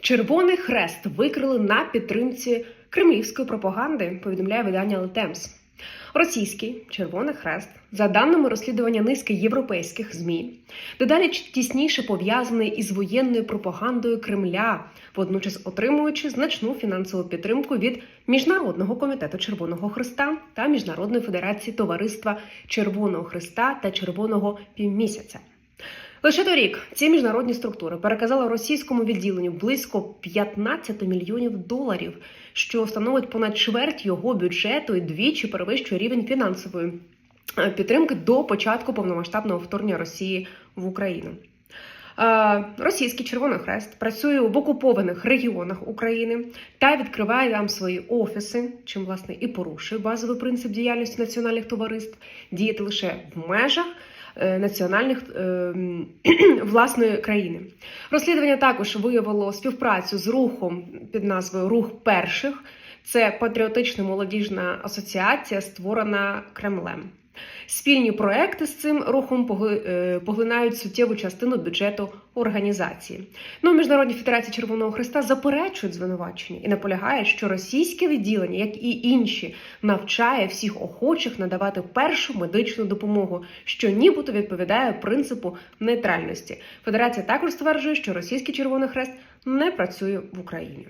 Червоний хрест викрили на підтримці кремлівської пропаганди. Повідомляє видання Летемс. Російський Червоний Хрест, за даними розслідування низки європейських змі, дедалі тісніше пов'язаний із воєнною пропагандою Кремля, водночас отримуючи значну фінансову підтримку від Міжнародного комітету Червоного Хреста та Міжнародної федерації Товариства Червоного Хреста та Червоного Півмісяця. Лише торік ці міжнародні структури переказали російському відділенню близько 15 мільйонів доларів, що становить понад чверть його бюджету і двічі перевищує рівень фінансової е, підтримки до початку повномасштабного вторгнення Росії в Україну. Е, Російський Червоний Хрест працює в окупованих регіонах України та відкриває там свої офіси, чим власне і порушує базовий принцип діяльності національних товариств діяти лише в межах національних е, власної країни. Розслідування також виявило співпрацю з рухом під назвою Рух перших. Це патріотична молодіжна асоціація, створена Кремлем. Спільні проекти з цим рухом е, поглинають суттєву частину бюджету організації. Ну, Міжнародні Федерації Червоного Христа заперечують звинувачення і наполягають, що російське відділення, як і інші, навчає всіх охочих надавати першу медичну допомогу, що нібито відповідає принципу нейтральності. Федерація також стверджує, що російський Червоний Хрест не працює в Україні.